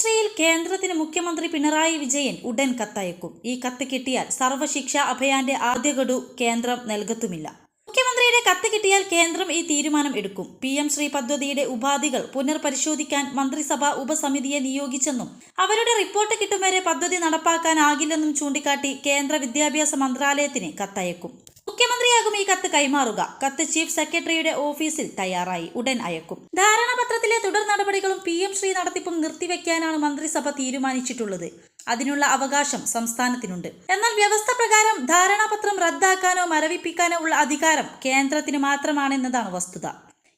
ശ്രീയിൽ കേന്ദ്രത്തിന് മുഖ്യമന്ത്രി പിണറായി വിജയൻ ഉടൻ കത്തയക്കും. ഈ കത്ത് കിട്ടിയാൽ സർവശിക്ഷ അഭയാന്റെ ആദ്യ ഗഡു കേന്ദ്രം നൽകത്തുമില്ല. മുഖ്യമന്ത്രിയുടെ കത്ത് കിട്ടിയാൽ കേന്ദ്രം ഈ തീരുമാനം എടുക്കും. പി എം ശ്രീ പദ്ധതിയുടെ ഉപാധികൾ പുനർപരിശോധിക്കാൻ മന്ത്രിസഭാ ഉപസമിതിയെ നിയോഗിച്ചെന്നും അവരുടെ റിപ്പോർട്ട് കിട്ടും വരെ പദ്ധതി നടപ്പാക്കാനാകില്ലെന്നും ചൂണ്ടിക്കാട്ടി കേന്ദ്ര വിദ്യാഭ്യാസ മന്ത്രാലയത്തിന് കത്തയക്കും. മുഖ്യമന്ത്രിയാകും ഈ കത്ത് കൈമാറുക. കത്ത് ചീഫ് സെക്രട്ടറിയുടെ ഓഫീസിൽ തയ്യാറായി. ഉടൻ അയക്കും. ധാരണാപത്രത്തിലെ തുടർ നടപടികളും പി എം ശ്രീ നടത്തിപ്പും നിർത്തിവെക്കാനാണ് മന്ത്രിസഭ തീരുമാനിച്ചിട്ടുള്ളത്. അതിനുള്ള അവകാശം സംസ്ഥാനത്തിനുണ്ട്. എന്നാൽ വ്യവസ്ഥ പ്രകാരം ധാരണാപത്രം റദ്ദാക്കാനോ മരവിപ്പിക്കാനോ ഉള്ള അധികാരം കേന്ദ്രത്തിന് മാത്രമാണെന്നതാണ് വസ്തുത.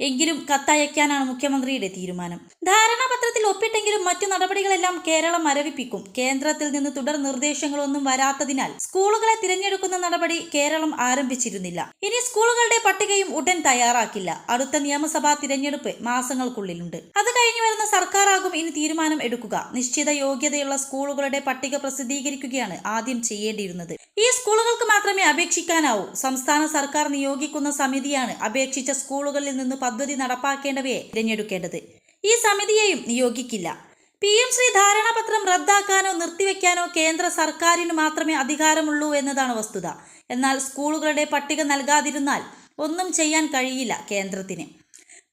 എങ്കിലും കത്തയക്കാനാണ് മുഖ്യമന്ത്രിയുടെ തീരുമാനം. ധാരണാപത്രത്തിൽ ഒപ്പിട്ടെങ്കിലും മറ്റു നടപടികളെല്ലാം കേരളം മരവിപ്പിക്കും. കേന്ദ്രത്തിൽ നിന്ന് തുടർ നിർദ്ദേശങ്ങളൊന്നും വരാത്തതിനാൽ സ്കൂളുകളെ തിരഞ്ഞെടുക്കുന്ന നടപടി കേരളം ആരംഭിച്ചിരുന്നില്ല. ഇനി സ്കൂളുകളുടെ പട്ടികയും ഉടൻ തയ്യാറാക്കില്ല. അടുത്ത നിയമസഭാ തിരഞ്ഞെടുപ്പ് മാസങ്ങൾക്കുള്ളിലുണ്ട്. അത് കഴിഞ്ഞു വരുന്ന സർക്കാരാകും ഇനി തീരുമാനം എടുക്കുക. നിശ്ചിത യോഗ്യതയുള്ള സ്കൂളുകളുടെ പട്ടിക പ്രസിദ്ധീകരിക്കുകയാണ് ആദ്യം ചെയ്യേണ്ടിയിരുന്നത്. ഈ സ്കൂളുകൾക്ക് മാത്രമേ അപേക്ഷിക്കാനാവൂ. സംസ്ഥാന സർക്കാർ നിയോഗിക്കുന്ന സമിതിയാണ് അപേക്ഷിച്ച സ്കൂളുകളിൽ നിന്ന് പദ്ധതി നടപ്പാക്കേണ്ടവയെ തിരഞ്ഞെടുക്കേണ്ടത്. ഈ സമിതിയെയും നിയോഗിക്കില്ല. പി എം ശ്രീ ധാരണാപത്രം റദ്ദാക്കാനോ നിർത്തിവെക്കാനോ കേന്ദ്ര സർക്കാരിന് മാത്രമേ അധികാരമുള്ളൂ എന്നതാണ് വസ്തുത. എന്നാൽ സ്കൂളുകളുടെ പട്ടിക നൽകാതിരുന്നാൽ ഒന്നും ചെയ്യാൻ കഴിയില്ല കേന്ദ്രത്തിന്.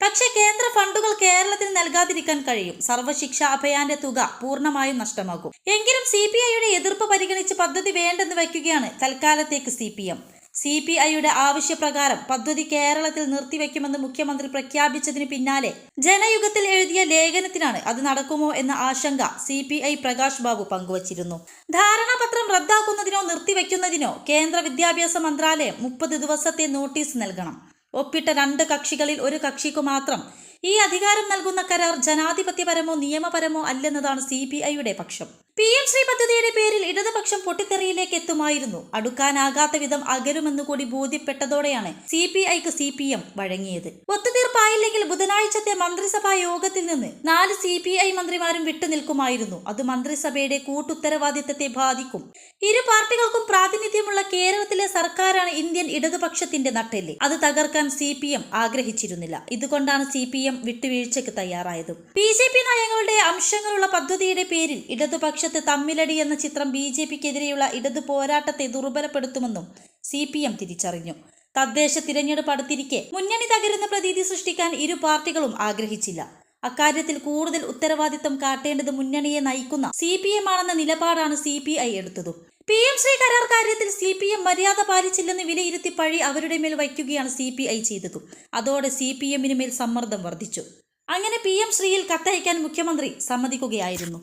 പക്ഷേ കേന്ദ്ര ഫണ്ടുകൾ കേരളത്തിന് നൽകാതിരിക്കാൻ കഴിയും. സർവശിക്ഷ അഭയാന്റെ തുക പൂർണമായും നഷ്ടമാകും എങ്കിലും സി പി ഐയുടെ എതിർപ്പ് പരിഗണിച്ച് പദ്ധതി വേണ്ടെന്ന് വയ്ക്കുകയാണ് തൽക്കാലത്തേക്ക് C P M. C P ഐയുടെ ആവശ്യപ്രകാരം പദ്ധതി കേരളത്തിൽ നിർത്തിവെക്കുമെന്ന് മുഖ്യമന്ത്രി പ്രഖ്യാപിച്ചതിന് പിന്നാലെ ജനയുഗത്തിൽ എഴുതിയ ലേഖനത്തിനാണ് അത് നടക്കുമോ എന്ന ആശങ്ക C P I Prakash Babu പങ്കുവച്ചിരുന്നു. ധാരണാപത്രം റദ്ദാക്കുന്നതിനോ നിർത്തിവെക്കുന്നതിനോ കേന്ദ്ര വിദ്യാഭ്യാസ മന്ത്രാലയം മുപ്പത് ദിവസത്തെ നോട്ടീസ് നൽകണം. ഒപ്പിട്ട രണ്ട് കക്ഷികളിൽ ഒരു കക്ഷിക്കു മാത്രം ഈ അധികാരം നൽകുന്ന കരാർ ജനാധിപത്യപരമോ നിയമപരമോ അല്ലെന്നതാണ് സി പി ഐയുടെ പക്ഷം. പി എം ശ്രീ പദ്ധതിയുടെ പേരിൽ ഇടതുപക്ഷം പൊട്ടിത്തെറിയിലേക്ക് എത്തുമായിരുന്നു. അടുക്കാനാകാത്ത വിധം അകരുമെന്ന് കൂടി ബോധ്യപ്പെട്ടതോടെയാണ് സി പി ഐക്ക് സി പി എം വഴങ്ങിയത്. ഒത്തുതീർപ്പായില്ലെങ്കിൽ ബുധനാഴ്ചത്തെ മന്ത്രിസഭാ യോഗത്തിൽ നിന്ന് നാല് സി പി ഐ മന്ത്രിമാരും വിട്ടുനിൽക്കുമായിരുന്നു. അത് മന്ത്രിസഭയുടെ കൂട്ടുത്തരവാദിത്തത്തെ ബാധിക്കും. ഇരു പാർട്ടികൾക്കും പ്രാതിനിധ്യമുള്ള കേരളത്തിലെ സർക്കാരാണ് ഇന്ത്യൻ ഇടതുപക്ഷത്തിന്റെ നട്ടെല്ല്. അത് തകർക്കാൻ സി പി എം ആഗ്രഹിച്ചിരുന്നില്ല. ഇതുകൊണ്ടാണ് സി പി എം വിട്ടുവീഴ്ചയ്ക്ക് തയ്യാറായതും. ബി ജെ പി നയങ്ങളുടെ അംശങ്ങളുള്ള പദ്ധതിയുടെ പേരിൽ ഇടതുപക്ഷത്ത് തമ്മിലടി എന്ന ചിത്രം ബി ജെ പിക്കെതിരെയുള്ള ഇടതു പോരാട്ടത്തെ ദുർബലപ്പെടുത്തുമെന്നും സി പി എം തിരിച്ചറിഞ്ഞു. തദ്ദേശ തിരഞ്ഞെടുപ്പ് അടുത്തിരിക്കെ മുന്നണി തകരുന്ന പ്രതീതി സൃഷ്ടിക്കാൻ ഇരു പാർട്ടികളും ആഗ്രഹിച്ചില്ല. അക്കാര്യത്തിൽ കൂടുതൽ ഉത്തരവാദിത്തം കാട്ടേണ്ടത് മുന്നണിയെ നയിക്കുന്ന സി പി എം ആണെന്ന നിലപാടാണ് സി പി ഐ എടുത്തതും. പി എം ശ്രീ കരാർ കാര്യത്തിൽ സി പി എം മര്യാദ പാലിച്ചില്ലെന്ന് വിലയിരുത്തി പഴി അവരുടെ മേൽ വയ്ക്കുകയാണ് സി പി ഐ ചെയ്തതും. അതോടെ സി പി എമ്മിന് മേൽ സമ്മർദ്ദം വർദ്ധിച്ചു. അങ്ങനെ പി എം ശ്രീയിൽ കത്തയക്കാൻ മുഖ്യമന്ത്രി സമ്മതിക്കുകയായിരുന്നു.